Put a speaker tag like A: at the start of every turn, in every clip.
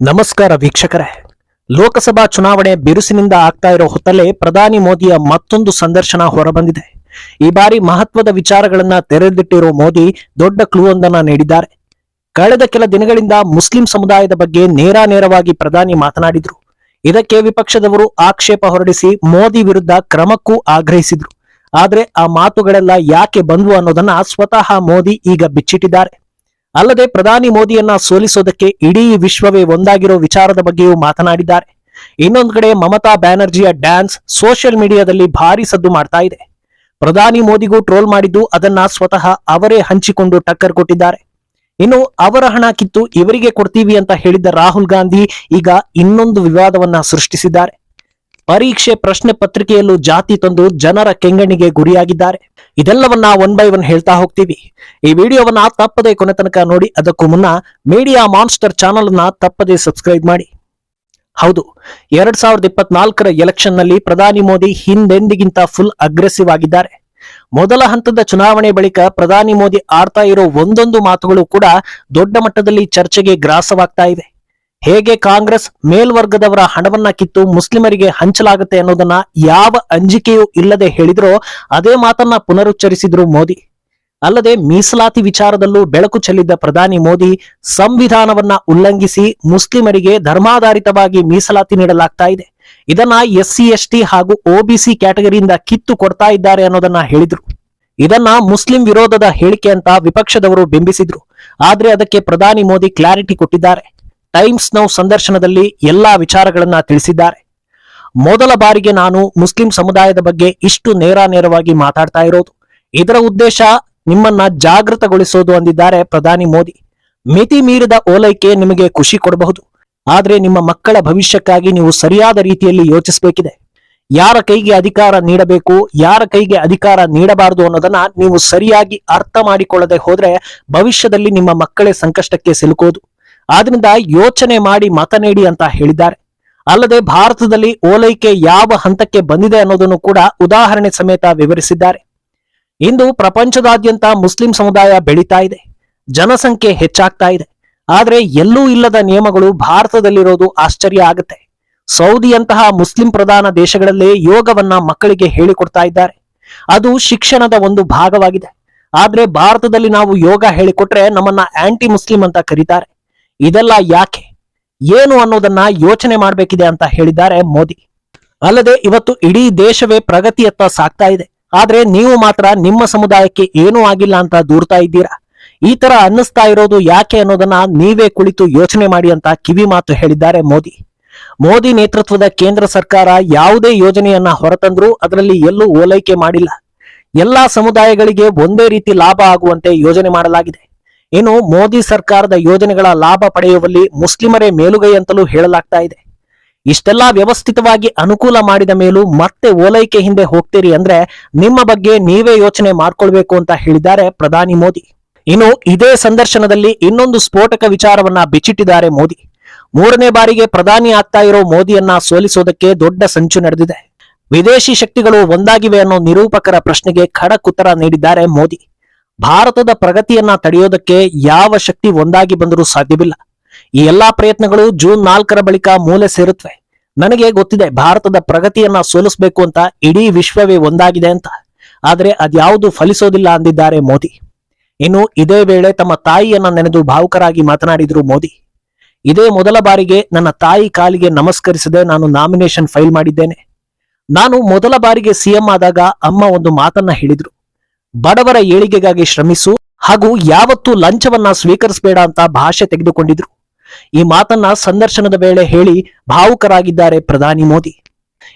A: ನಮಸ್ಕಾರ ವೀಕ್ಷಕರೇ. ಲೋಕಸಭಾ ಚುನಾವಣೆ ಬಿರುಸಿನಿಂದ ಆಗ್ತಾ ಇರೋ ಹೊತ್ತಲ್ಲೇ ಪ್ರಧಾನಿ ಮೋದಿಯ ಮತ್ತೊಂದು ಸಂದರ್ಶನ ಹೊರಬಂದಿದೆ. ಈ ಬಾರಿ ಮಹತ್ವದ ವಿಚಾರಗಳನ್ನ ತೆರೆದಿಟ್ಟಿರೋ ಮೋದಿ ದೊಡ್ಡ ಕ್ಲೂ ಒಂದನ್ನ ನೀಡಿದ್ದಾರೆ. ಕಳೆದ ಕೆಲ ದಿನಗಳಿಂದ ಮುಸ್ಲಿಂ ಸಮುದಾಯದ ಬಗ್ಗೆ ನೇರ ನೇರವಾಗಿ ಪ್ರಧಾನಿ ಮಾತನಾಡಿದ್ರು. ಇದಕ್ಕೆ ವಿಪಕ್ಷದವರು ಆಕ್ಷೇಪ ಹೊರಡಿಸಿ ಮೋದಿ ವಿರುದ್ಧ ಕ್ರಮಕ್ಕೂ ಆಗ್ರಹಿಸಿದ್ರು. ಆದ್ರೆ ಆ ಮಾತುಗಳೆಲ್ಲ ಯಾಕೆ ಬಂದ್ವು ಅನ್ನೋದನ್ನ ಸ್ವತಃ ಮೋದಿ ಈಗ ಬಿಚ್ಚಿಟ್ಟಿದ್ದಾರೆ. ಅಲ್ಲದೆ ಪ್ರಧಾನಿ ಮೋದಿಯನ್ನ ಸೋಲಿಸೋದಕ್ಕೆ ಇಡೀ ವಿಶ್ವವೇ ಒಂದಾಗಿರೋ ವಿಚಾರದ ಬಗ್ಗೆಯೂ ಮಾತನಾಡಿದ್ದಾರೆ. ಇನ್ನೊಂದು ಕಡೆ ಮಮತಾ ಬ್ಯಾನರ್ಜಿಯ ಡ್ಯಾನ್ಸ್ ಸೋಷಿಯಲ್ ಮೀಡಿಯಾದಲ್ಲಿ ಭಾರಿ ಸದ್ದು ಮಾಡ್ತಾ ಇದೆ. ಪ್ರಧಾನಿ ಮೋದಿಗೂ ಟ್ರೋಲ್ ಮಾಡಿದ್ದು ಅದನ್ನ ಸ್ವತಃ ಅವರೇ ಹಂಚಿಕೊಂಡು ಟಕ್ಕರ್ ಕೊಟ್ಟಿದ್ದಾರೆ. ಇನ್ನು ಅವರ ಹಣ ಕಿತ್ತು ಇವರಿಗೆ ಕೊಡ್ತೀವಿ ಅಂತ ಹೇಳಿದ್ದ ರಾಹುಲ್ ಗಾಂಧಿ ಈಗ ಇನ್ನೊಂದು ವಿವಾದವನ್ನ ಸೃಷ್ಟಿಸಿದ್ದಾರೆ. ಪರೀಕ್ಷೆ ಪ್ರಶ್ನೆ ಪತ್ರಿಕೆಯಲ್ಲೂ ಜಾತಿ ತಂದು ಜನರ ಕೆಂಗಣ್ಣಿಗೆ ಗುರಿಯಾಗಿದ್ದಾರೆ. ಇದೆಲ್ಲವನ್ನ ಒನ್ ಬೈ ಒನ್ ಹೇಳ್ತಾ ಹೋಗ್ತೀವಿ. ಈ ವಿಡಿಯೋವನ್ನ ತಪ್ಪದೆ ಕೊನೆ ತನಕ ನೋಡಿ, ಅದಕ್ಕೂ ಮುನ್ನ ಮೀಡಿಯಾ ಮಾನ್ಸ್ಟರ್ ಚಾನಲ್ ಅನ್ನ ತಪ್ಪದೆ ಸಬ್ಸ್ಕ್ರೈಬ್ ಮಾಡಿ. ಹೌದು, ಎರಡ್ ಸಾವಿರದ ಇಪ್ಪತ್ನಾಲ್ಕರ ಎಲೆಕ್ಷನ್ನಲ್ಲಿ ಪ್ರಧಾನಿ ಮೋದಿ ಹಿಂದೆಂದಿಗಿಂತ ಫುಲ್ ಅಗ್ರೆಸಿವ್ ಆಗಿದ್ದಾರೆ. ಮೊದಲ ಹಂತದ ಚುನಾವಣೆ ಬಳಿಕ ಪ್ರಧಾನಿ ಮೋದಿ ಆಡ್ತಾ ಇರೋ ಒಂದೊಂದು ಮಾತುಗಳು ಕೂಡ ದೊಡ್ಡ ಮಟ್ಟದಲ್ಲಿ ಚರ್ಚೆಗೆ ಗ್ರಾಸವಾಗ್ತಾ ಇವೆ. ಹೇಗೆ ಕಾಂಗ್ರೆಸ್ ಮೇಲ್ವರ್ಗದವರ ಹಣವನ್ನ ಕಿತ್ತು ಮುಸ್ಲಿಮರಿಗೆ ಹಂಚಲಾಗುತ್ತೆ ಅನ್ನೋದನ್ನ ಯಾವ ಅಂಜಿಕೆಯೂ ಇಲ್ಲದೆ ಹೇಳಿದ್ರೋ ಅದೇ ಮಾತನ್ನ ಪುನರುಚ್ಚರಿಸಿದ್ರು ಮೋದಿ. ಅಲ್ಲದೆ ಮೀಸಲಾತಿ ವಿಚಾರದಲ್ಲೂ ಬೆಳಕು ಚೆಲ್ಲಿದ್ದ ಪ್ರಧಾನಿ ಮೋದಿ ಸಂವಿಧಾನವನ್ನ ಉಲ್ಲಂಘಿಸಿ ಮುಸ್ಲಿಮರಿಗೆ ಧರ್ಮಾಧಾರಿತವಾಗಿ ಮೀಸಲಾತಿ ನೀಡಲಾಗ್ತಾ ಇದೆ. ಇದನ್ನ ಎಸ್ಸಿ, ಎಸ್ಟಿ ಹಾಗೂ ಒಬಿಸಿ ಕ್ಯಾಟಗರಿಯಿಂದ ಕಿತ್ತು ಕೊಡ್ತಾ ಇದ್ದಾರೆ ಅನ್ನೋದನ್ನ ಹೇಳಿದ್ರು. ಇದನ್ನ ಮುಸ್ಲಿಂ ವಿರೋಧದ ಹೇಳಿಕೆ ಅಂತ ವಿಪಕ್ಷದವರು ಬಿಂಬಿಸಿದ್ರು. ಆದ್ರೆ ಅದಕ್ಕೆ ಪ್ರಧಾನಿ ಮೋದಿ ಕ್ಲಾರಿಟಿ ಕೊಟ್ಟಿದ್ದಾರೆ. ಟೈಮ್ಸ್ ನೌ ಸಂದರ್ಶನದಲ್ಲಿ ಎಲ್ಲಾ ವಿಚಾರಗಳನ್ನ ತಿಳಿಸಿದ್ದಾರೆ. ಮೊದಲ ಬಾರಿಗೆ ನಾನು ಮುಸ್ಲಿಂ ಸಮುದಾಯದ ಬಗ್ಗೆ ಇಷ್ಟು ನೇರ ನೇರವಾಗಿ ಮಾತಾಡ್ತಾ ಇರೋದು. ಇದರ ಉದ್ದೇಶ ನಿಮ್ಮನ್ನ ಜಾಗೃತಗೊಳಿಸೋದು ಅಂದಿದ್ದಾರೆ ಪ್ರಧಾನಿ ಮೋದಿ. ಮಿತಿ ಮೀರಿದ ಓಲೈಕೆ ನಿಮಗೆ ಖುಷಿ ಕೊಡಬಹುದು. ಆದರೆ ನಿಮ್ಮ ಮಕ್ಕಳ ಭವಿಷ್ಯಕ್ಕಾಗಿ ನೀವು ಸರಿಯಾದ ರೀತಿಯಲ್ಲಿ ಯೋಚಿಸಬೇಕಿದೆ. ಯಾರ ಕೈಗೆ ಅಧಿಕಾರ ನೀಡಬೇಕು, ಯಾರ ಕೈಗೆ ಅಧಿಕಾರ ನೀಡಬಾರದು ಅನ್ನೋದನ್ನ ನೀವು ಸರಿಯಾಗಿ ಅರ್ಥ ಮಾಡಿಕೊಳ್ಳದೆ ಹೋದ್ರೆ ಭವಿಷ್ಯದಲ್ಲಿ ನಿಮ್ಮ ಮಕ್ಕಳೇ ಸಂಕಷ್ಟಕ್ಕೆ ಸಿಲುಕೋದು. ಆದ್ರಿಂದ ಯೋಚನೆ ಮಾಡಿ ಮತ ನೀಡಿ ಅಂತ ಹೇಳಿದ್ದಾರೆ. ಅಲ್ಲದೆ ಭಾರತದಲ್ಲಿ ಓಲೈಕೆ ಯಾವ ಹಂತಕ್ಕೆ ಬಂದಿದೆ ಅನ್ನೋದನ್ನು ಕೂಡ ಉದಾಹರಣೆ ಸಮೇತ ವಿವರಿಸಿದ್ದಾರೆ. ಇಂದು ಪ್ರಪಂಚದಾದ್ಯಂತ ಮುಸ್ಲಿಂ ಸಮುದಾಯ ಬೆಳೀತಾ ಇದೆ. ಜನಸಂಖ್ಯೆ ಹೆಚ್ಚಾಗ್ತಾ ಇದೆ. ಆದರೆ ಎಲ್ಲೂ ಇಲ್ಲದ ನಿಯಮಗಳು ಭಾರತದಲ್ಲಿರೋದು ಆಶ್ಚರ್ಯ ಆಗುತ್ತೆ. ಸೌದಿಯಂತಹ ಮುಸ್ಲಿಂ ಪ್ರಧಾನ ದೇಶಗಳಲ್ಲೇ ಯೋಗವನ್ನ ಮಕ್ಕಳಿಗೆ ಹೇಳಿಕೊಡ್ತಾ ಇದ್ದಾರೆ. ಅದು ಶಿಕ್ಷಣದ ಒಂದು ಭಾಗವಾಗಿದೆ. ಆದ್ರೆ ಭಾರತದಲ್ಲಿ ನಾವು ಯೋಗ ಹೇಳಿಕೊಟ್ರೆ ನಮ್ಮನ್ನ ಆಂಟಿ ಮುಸ್ಲಿಂ ಅಂತ ಕರೀತಾರೆ. ಇದೆಲ್ಲ ಯಾಕೆ? ಏನು ಅನ್ನೋದನ್ನ ಯೋಚನೆ ಮಾಡಬೇಕಿದೆ ಅಂತ ಹೇಳಿದ್ದಾರೆ ಮೋದಿ. ಅಲ್ಲದೆ ಇವತ್ತು ಇಡೀ ದೇಶವೇ ಪ್ರಗತಿಯತ್ತ ಸಾಗ್ತಾ ಇದೆ. ಆದ್ರೆ ನೀವು ಮಾತ್ರ ನಿಮ್ಮ ಸಮುದಾಯಕ್ಕೆ ಏನೂ ಆಗಿಲ್ಲ ಅಂತ ದೂರ್ತಾ ಇದ್ದೀರಾ? ಈ ತರ ಅನ್ನಿಸ್ತಾ ಇರೋದು ಯಾಕೆ ಅನ್ನೋದನ್ನ ನೀವೇ ಕುಳಿತು ಯೋಚನೆ ಮಾಡಿ ಅಂತ ಕಿವಿ ಮಾತು ಹೇಳಿದ್ದಾರೆ ಮೋದಿ. ಮೋದಿ ನೇತೃತ್ವದ ಕೇಂದ್ರ ಸರ್ಕಾರ ಯಾವುದೇ ಯೋಜನೆಯನ್ನ ಹೊರತಂದ್ರೂ ಅದರಲ್ಲಿ ಎಲ್ಲೂ ಓಲೈಕೆ ಮಾಡಿಲ್ಲ. ಎಲ್ಲಾ ಸಮುದಾಯಗಳಿಗೆ ಒಂದೇ ರೀತಿ ಲಾಭ ಆಗುವಂತೆ ಯೋಜನೆ ಮಾಡಲಾಗಿದೆ. ಇನ್ನು ಮೋದಿ ಸರ್ಕಾರದ ಯೋಜನೆಗಳ ಲಾಭ ಪಡೆಯುವಲ್ಲಿ ಮುಸ್ಲಿಮರೇ ಮೇಲುಗೈ ಅಂತಲೂ ಹೇಳಲಾಗ್ತಾ ಇದೆ. ಇಷ್ಟೆಲ್ಲಾ ವ್ಯವಸ್ಥಿತವಾಗಿ ಅನುಕೂಲ ಮಾಡಿದ ಮೇಲೂ ಮತ್ತೆ ಓಲೈಕೆ ಹಿಂದೆ ಹೋಗ್ತೀರಿ ಅಂದ್ರೆ ನಿಮ್ಮ ಬಗ್ಗೆ ನೀವೇ ಯೋಚನೆ ಮಾಡ್ಕೊಳ್ಬೇಕು ಅಂತ ಹೇಳಿದ್ದಾರೆ ಪ್ರಧಾನಿ ಮೋದಿ. ಇನ್ನು ಇದೇ ಸಂದರ್ಶನದಲ್ಲಿ ಇನ್ನೊಂದು ಸ್ಫೋಟಕ ವಿಚಾರವನ್ನ ಬಿಚ್ಚಿಟ್ಟಿದ್ದಾರೆ ಮೋದಿ. ಮೂರನೇ ಬಾರಿಗೆ ಪ್ರಧಾನಿ ಆಗ್ತಾ ಇರೋ ಮೋದಿಯನ್ನ ಸೋಲಿಸೋದಕ್ಕೆ ದೊಡ್ಡ ಸಂಚು ನಡೆದಿದೆ. ವಿದೇಶಿ ಶಕ್ತಿಗಳು ಒಂದಾಗಿವೆ ಅನ್ನೋ ನಿರೂಪಕರ ಪ್ರಶ್ನೆಗೆ ಖಡಕ್ ಉತ್ತರ ನೀಡಿದ್ದಾರೆ ಮೋದಿ. ಭಾರತದ ಪ್ರಗತಿಯನ್ನ ತಡೆಯೋದಕ್ಕೆ ಯಾವ ಶಕ್ತಿ ಒಂದಾಗಿ ಬಂದರೂ ಸಾಧ್ಯವಿಲ್ಲ. ಈ ಎಲ್ಲಾ ಪ್ರಯತ್ನಗಳು ಜೂನ್ ನಾಲ್ಕರ ಬಳಿಕ ಮೂಲೆ ಸೇರುತ್ತವೆ. ನನಗೆ ಗೊತ್ತಿದೆ ಭಾರತದ ಪ್ರಗತಿಯನ್ನ ಸೋಲಿಸಬೇಕು ಅಂತ ಇಡೀ ವಿಶ್ವವೇ ಒಂದಾಗಿದೆ ಅಂತ. ಆದರೆ ಅದ್ಯಾವುದು ಫಲಿಸೋದಿಲ್ಲ ಅಂದಿದ್ದಾರೆ ಮೋದಿ. ಇನ್ನು ಇದೇ ವೇಳೆ ತಮ್ಮ ತಾಯಿಯನ್ನ ನೆನೆದು ಭಾವುಕರಾಗಿ ಮಾತನಾಡಿದ್ರು ಮೋದಿ. ಇದೇ ಮೊದಲ ಬಾರಿಗೆ ನನ್ನ ತಾಯಿ ಕಾಲಿಗೆ ನಮಸ್ಕರಿಸದೆ ನಾನು ನಾಮಿನೇಷನ್ ಫೈಲ್ ಮಾಡಿದ್ದೇನೆ. ನಾನು ಮೊದಲ ಬಾರಿಗೆ ಸಿಎಂ ಆದಾಗ ಅಮ್ಮ ಒಂದು ಮಾತನ್ನ ಹೇಳಿದ್ರು. ಬಡವರ ಏಳಿಗೆಗಾಗಿ ಶ್ರಮಿಸು ಹಾಗೂ ಯಾವತ್ತೂ ಲಂಚವನ್ನ ಸ್ವೀಕರಿಸಬೇಡ ಅಂತ ಭಾಷೆ ತೆಗೆದುಕೊಂಡಿದ್ರು. ಈ ಮಾತನ್ನ ಸಂದರ್ಶನದ ವೇಳೆ ಹೇಳಿ ಭಾವುಕರಾಗಿದ್ದಾರೆ ಪ್ರಧಾನಿ ಮೋದಿ.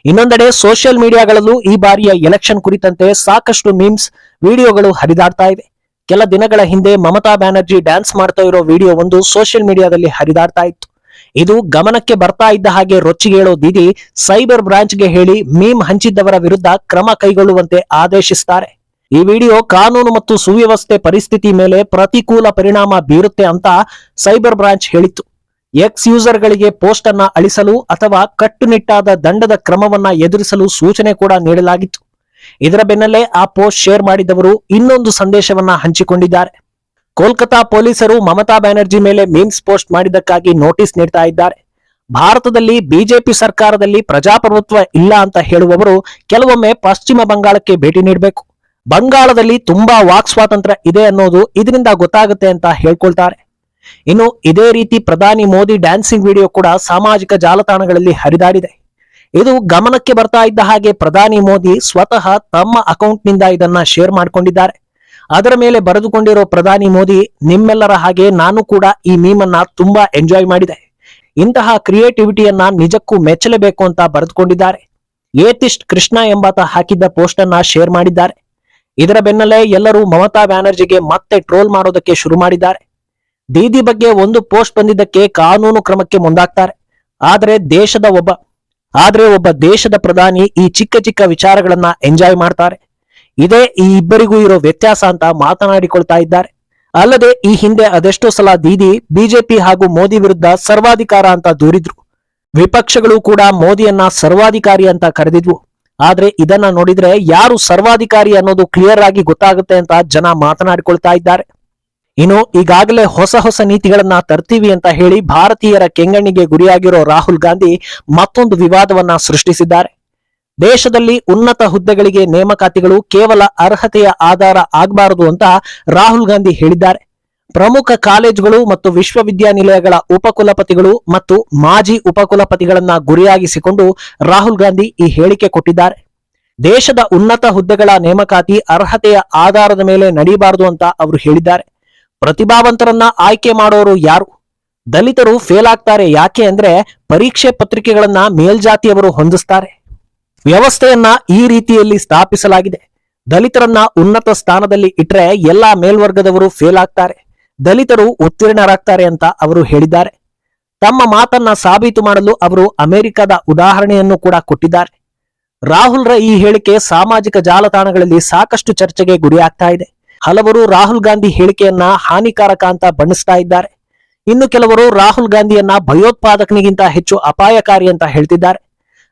A: ಇನ್ನೊಂದೆಡೆ ಸೋಷಿಯಲ್ ಮೀಡಿಯಾಗಳಲ್ಲೂ ಈ ಬಾರಿಯ ಎಲೆಕ್ಷನ್ ಕುರಿತಂತೆ ಸಾಕಷ್ಟು ಮೀಮ್ಸ್ ವಿಡಿಯೋಗಳು ಹರಿದಾಡ್ತಾ ಇವೆ ಕೆಲ ದಿನಗಳ ಹಿಂದೆ ಮಮತಾ ಬ್ಯಾನರ್ಜಿ ಡ್ಯಾನ್ಸ್ ಮಾಡ್ತಾ ಇರೋ ವಿಡಿಯೋ ಒಂದು ಸೋಷಿಯಲ್ ಮೀಡಿಯಾದಲ್ಲಿ ಹರಿದಾಡ್ತಾ ಇತ್ತು. ಇದು ಗಮನಕ್ಕೆ ಬರ್ತಾ ಇದ್ದ ಹಾಗೆ ರೊಚ್ಚಿಗೇಳೋ ದೀದಿ ಸೈಬರ್ ಬ್ರಾಂಚ್ಗೆ ಹೇಳಿ ಮೀಮ್ ಹಂಚಿದ್ದವರ ವಿರುದ್ಧ ಕ್ರಮ ಕೈಗೊಳ್ಳುವಂತೆ ಆದೇಶಿಸುತ್ತಾರೆ ಈ ವಿಡಿಯೋ ಕಾನೂನು ಮತ್ತು ಸುವ್ಯವಸ್ಥೆ ಪರಿಸ್ಥಿತಿ ಮೇಲೆ ಪ್ರತಿಕೂಲ ಪರಿಣಾಮ ಬೀರುತ್ತೆ ಅಂತ ಸೈಬರ್ ಬ್ರಾಂಚ್ ಹೇಳಿತ್ತು. ಎಕ್ಸ್ ಯೂಸರ್ಗಳಿಗೆ ಪೋಸ್ಟ್ ಅನ್ನ ಅಳಿಸಲು ಅಥವಾ ಕಟ್ಟುನಿಟ್ಟಾದ ದಂಡದ ಕ್ರಮವನ್ನ ಎದುರಿಸಲು ಸೂಚನೆ ಕೂಡ ನೀಡಲಾಗಿತ್ತು. ಇದರ ಬೆನ್ನಲ್ಲೇ ಆ ಪೋಸ್ಟ್ ಶೇರ್ ಮಾಡಿದವರು ಇನ್ನೊಂದು ಸಂದೇಶವನ್ನ ಹಂಚಿಕೊಂಡಿದ್ದಾರೆ. ಕೋಲ್ಕತಾ ಪೊಲೀಸರು ಮಮತಾ ಬ್ಯಾನರ್ಜಿ ಮೇಲೆ ಮೀಮ್ಸ್ ಪೋಸ್ಟ್ ಮಾಡಿದ್ದಕ್ಕಾಗಿ ನೋಟಿಸ್ ನೀಡ್ತಾ ಇದ್ದಾರೆ. ಭಾರತದಲ್ಲಿ ಬಿಜೆಪಿ ಸರ್ಕಾರದಲ್ಲಿ ಪ್ರಜಾಪ್ರಭುತ್ವ ಇಲ್ಲ ಅಂತ ಹೇಳುವವರು ಕೆಲವೊಮ್ಮೆ ಪಶ್ಚಿಮ ಬಂಗಾಳಕ್ಕೆ ಭೇಟಿ ನೀಡಬೇಕು. ಬಂಗಾಳದಲ್ಲಿ ತುಂಬಾ ವಾಕ್ ಸ್ವಾತಂತ್ರ್ಯ ಇದೆ ಅನ್ನೋದು ಇದರಿಂದ ಗೊತ್ತಾಗುತ್ತೆ ಅಂತ ಹೇಳ್ಕೊಳ್ತಾರೆ. ಇನ್ನು ಇದೇ ರೀತಿ ಪ್ರಧಾನಿ ಮೋದಿ ಡ್ಯಾನ್ಸಿಂಗ್ ವಿಡಿಯೋ ಕೂಡ ಸಾಮಾಜಿಕ ಜಾಲತಾಣಗಳಲ್ಲಿ ಹರಿದಾಡಿದೆ. ಇದು ಗಮನಕ್ಕೆ ಬರ್ತಾ ಇದ್ದ ಹಾಗೆ ಪ್ರಧಾನಿ ಮೋದಿ ಸ್ವತಃ ತಮ್ಮ ಅಕೌಂಟ್ನಿಂದ ಇದನ್ನ ಶೇರ್ ಮಾಡಿಕೊಂಡಿದ್ದಾರೆ. ಅದರ ಮೇಲೆ ಬರೆದುಕೊಂಡಿರೋ ಪ್ರಧಾನಿ ಮೋದಿ, ನಿಮ್ಮೆಲ್ಲರ ಹಾಗೆ ನಾನು ಕೂಡ ಈ ಮೀಮನ್ನ ತುಂಬಾ ಎಂಜಾಯ್ ಮಾಡಿದೆ. ಇಂತಹ ಕ್ರಿಯೇಟಿವಿಟಿಯನ್ನ ನಿಜಕ್ಕೂ ಮೆಚ್ಚಲೇಬೇಕು ಅಂತ ಬರೆದುಕೊಂಡಿದ್ದಾರೆ. ಏತಿಸ್ಟ್ ಕೃಷ್ಣ ಎಂಬಾತ ಹಾಕಿದ್ದ ಪೋಸ್ಟ್ ಅನ್ನ ಶೇರ್ ಮಾಡಿದ್ದಾರೆ. ಇದರ ಬೆನ್ನಲ್ಲೇ ಎಲ್ಲರೂ ಮಮತಾ ಬ್ಯಾನರ್ಜಿಗೆ ಮತ್ತೆ ಟ್ರೋಲ್ ಮಾಡೋದಕ್ಕೆ ಶುರು ಮಾಡಿದ್ದಾರೆ. ದೀದಿ ಬಗ್ಗೆ ಒಂದು ಪೋಸ್ಟ್ ಬಂದಿದ್ದಕ್ಕೆ ಕಾನೂನು ಕ್ರಮಕ್ಕೆ ಮುಂದಾಗ್ತಾರೆ. ಆದರೆ ದೇಶದ ಒಬ್ಬ, ಆದರೆ ಒಬ್ಬ ದೇಶದ ಪ್ರಧಾನಿ ಈ ಚಿಕ್ಕ ಚಿಕ್ಕ ವಿಚಾರಗಳನ್ನ ಎಂಜಾಯ್ ಮಾಡ್ತಾರೆ. ಇದೇ ಈ ಇಬ್ಬರಿಗೂ ಇರೋ ವ್ಯತ್ಯಾಸ ಅಂತ ಮಾತನಾಡಿಕೊಳ್ತಾ ಇದ್ದಾರೆ. ಅಲ್ಲದೆ ಈ ಹಿಂದೆ ಅದೆಷ್ಟೋ ಸಲ ದೀದಿ ಬಿಜೆಪಿ ಹಾಗೂ ಮೋದಿ ವಿರುದ್ಧ ಸರ್ವಾಧಿಕಾರ ಅಂತ ದೂರಿದ್ರು. ವಿಪಕ್ಷಗಳು ಕೂಡ ಮೋದಿಯನ್ನ ಸರ್ವಾಧಿಕಾರಿ ಅಂತ ಕರೆದಿದ್ವು. ಆದ್ರೆ ಇದನ್ನ ನೋಡಿದ್ರೆ ಯಾರು ಸರ್ವಾಧಿಕಾರಿ ಅನ್ನೋದು ಕ್ಲಿಯರ್ ಆಗಿ ಗೊತ್ತಾಗುತ್ತೆ ಅಂತ ಜನ ಮಾತನಾಡಿಕೊಳ್ತಾ ಇದ್ದಾರೆ. ಇನ್ನು ಈಗಾಗಲೇ ಹೊಸ ಹೊಸ ನೀತಿಗಳನ್ನ ತರ್ತೀವಿ ಅಂತ ಹೇಳಿ ಭಾರತೀಯರ ಕೆಂಗಣ್ಣಿಗೆ ಗುರಿಯಾಗಿರೋ ರಾಹುಲ್ ಗಾಂಧಿ ಮತ್ತೊಂದು ವಿವಾದವನ್ನ ಸೃಷ್ಟಿಸಿದ್ದಾರೆ. ದೇಶದಲ್ಲಿ ಉನ್ನತ ಹುದ್ದೆಗಳಿಗೆ ನೇಮಕಾತಿಗಳು ಕೇವಲ ಅರ್ಹತೆಯ ಆಧಾರ ಆಗಬಾರದು ಅಂತ ರಾಹುಲ್ ಗಾಂಧಿ ಹೇಳಿದ್ದಾರೆ. ಪ್ರಮುಖ ಕಾಲೇಜುಗಳು ಮತ್ತು ವಿಶ್ವವಿದ್ಯಾನಿಲಯಗಳ ಉಪಕುಲಪತಿಗಳು ಮತ್ತು ಮಾಜಿ ಉಪಕುಲಪತಿಗಳನ್ನ ಗುರಿಯಾಗಿಸಿಕೊಂಡು ರಾಹುಲ್ ಗಾಂಧಿ ಈ ಹೇಳಿಕೆ ಕೊಟ್ಟಿದ್ದಾರೆ. ದೇಶದ ಉನ್ನತ ಹುದ್ದೆಗಳ ನೇಮಕಾತಿ ಅರ್ಹತೆಯ ಆಧಾರದ ಮೇಲೆ ನಡೀಬಾರದು ಅಂತ ಅವರು ಹೇಳಿದ್ದಾರೆ. ಪ್ರತಿಭಾವಂತರನ್ನ ಆಯ್ಕೆ ಮಾಡೋರು ಯಾರು? ದಲಿತರು ಫೇಲ್ ಆಗ್ತಾರೆ ಯಾಕೆ ಅಂದ್ರೆ ಪರೀಕ್ಷೆ ಪತ್ರಿಕೆಗಳನ್ನ ಮೇಲ್ಜಾತಿಯವರು ಹೊಂದಿಸ್ತಾರೆ. ವ್ಯವಸ್ಥೆಯನ್ನ ಈ ರೀತಿಯಲ್ಲಿ ಸ್ಥಾಪಿಸಲಾಗಿದೆ. ದಲಿತರನ್ನ ಉನ್ನತ ಸ್ಥಾನದಲ್ಲಿ ಇಟ್ರೆ ಎಲ್ಲಾ ಮೇಲ್ವರ್ಗದವರು ಫೇಲ್ ಆಗ್ತಾರೆ. ದಲಿತರು ಉತ್ತೀರ್ಣರಾಗ್ತಾರೆ ಅಂತ ಅವರು ಹೇಳಿದ್ದಾರೆ. ತಮ್ಮ ಮಾತನ್ನ ಸಾಬೀತು ಮಾಡಲು ಅವರು ಅಮೆರಿಕದ ಉದಾಹರಣೆಯನ್ನು ಕೂಡ ಕೊಟ್ಟಿದ್ದಾರೆ. ರಾಹುಲ್ರ ಈ ಹೇಳಿಕೆ ಸಾಮಾಜಿಕ ಜಾಲತಾಣಗಳಲ್ಲಿ ಸಾಕಷ್ಟು ಚರ್ಚೆಗೆ ಗುರಿಯಾಗ್ತಾ ಇದೆ. ಹಲವರು ರಾಹುಲ್ ಗಾಂಧಿ ಹೇಳಿಕೆಯನ್ನ ಹಾನಿಕಾರಕ ಅಂತ ಬಣ್ಣಿಸ್ತಾ ಇದ್ದಾರೆ. ಇನ್ನು ಕೆಲವರು ರಾಹುಲ್ ಗಾಂಧಿಯನ್ನ ಭಯೋತ್ಪಾದಕನಿಗಿಂತ ಹೆಚ್ಚು ಅಪಾಯಕಾರಿ ಅಂತ ಹೇಳ್ತಿದ್ದಾರೆ.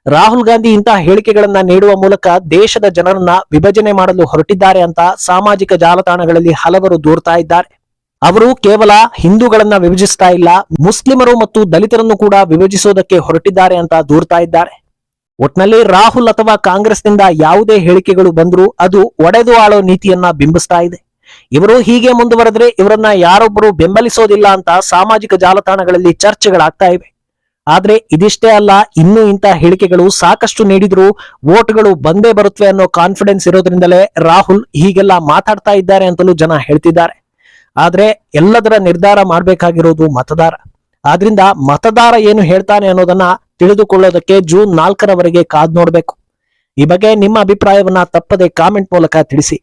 A: ರಾಹುಲ್ ಗಾಂಧಿ ಇಂತಹ ಹೇಳಿಕೆಗಳನ್ನ ನೀಡುವ ಮೂಲಕ ದೇಶದ ಜನರನ್ನ ವಿಭಜನೆ ಮಾಡಲು ಹೊರಟಿದ್ದಾರೆ ಅಂತ ಸಾಮಾಜಿಕ ಜಾಲತಾಣಗಳಲ್ಲಿ ಹಲವರು ದೂರ್ತಾ ಇದ್ದಾರೆ. ಅವರು ಕೇವಲ ಹಿಂದೂಗಳನ್ನ ವಿಭಜಿಸ್ತಾ ಇಲ್ಲ, ಮುಸ್ಲಿಮರು ಮತ್ತು ದಲಿತರನ್ನು ಕೂಡ ವಿಭಜಿಸೋದಕ್ಕೆ ಹೊರಟಿದ್ದಾರೆ ಅಂತ ದೂರ್ತಾ ಇದ್ದಾರೆ. ಒಟ್ನಲ್ಲಿ ರಾಹುಲ್ ಅಥವಾ ಕಾಂಗ್ರೆಸ್ನಿಂದ ಯಾವುದೇ ಹೇಳಿಕೆಗಳು ಬಂದರೂ ಅದು ಒಡೆದು ಆಳೋ ನೀತಿಯನ್ನ ಬಿಂಬಿಸ್ತಾ ಇದೆ. ಇವರು ಹೀಗೆ ಮುಂದುವರೆದ್ರೆ ಇವರನ್ನ ಯಾರೊಬ್ಬರು ಬೆಂಬಲಿಸೋದಿಲ್ಲ ಅಂತ ಸಾಮಾಜಿಕ ಜಾಲತಾಣಗಳಲ್ಲಿ ಚರ್ಚೆಗಳಾಗ್ತಾ ಇವೆ. ಆದ್ರೆ ಇದಿಷ್ಟೇ ಅಲ್ಲ, ಇನ್ನೂ ಇಂಥ ಹೇಳಿಕೆಗಳು ಸಾಕಷ್ಟು ನೀಡಿದ್ರು ವೋಟ್ಗಳು ಬಂದೇ ಬರುತ್ತವೆ ಅನ್ನೋ ಕಾನ್ಫಿಡೆನ್ಸ್ ಇರೋದ್ರಿಂದಲೇ ರಾಹುಲ್ ಹೀಗೆಲ್ಲ ಮಾತಾಡ್ತಾ ಇದ್ದಾರೆ ಅಂತಲೂ ಜನ ಹೇಳ್ತಿದ್ದಾರೆ. ಆದ್ರೆ ಎಲ್ಲದರ ನಿರ್ಧಾರ ಮಾಡಬೇಕಾಗಿರೋದು ಮತದಾರ. ಆದ್ರಿಂದ ಮತದಾರ ಏನು ಹೇಳ್ತಾನೆ ಅನ್ನೋದನ್ನ ತಿಳಿದುಕೊಳ್ಳೋದಕ್ಕೆ ಜೂನ್ ನಾಲ್ಕರವರೆಗೆ ಕಾದ್ ನೋಡ್ಬೇಕು. ಈ ಬಗ್ಗೆ ನಿಮ್ಮ ಅಭಿಪ್ರಾಯವನ್ನ ತಪ್ಪದೆ ಕಾಮೆಂಟ್ ಮೂಲಕ ತಿಳಿಸಿ.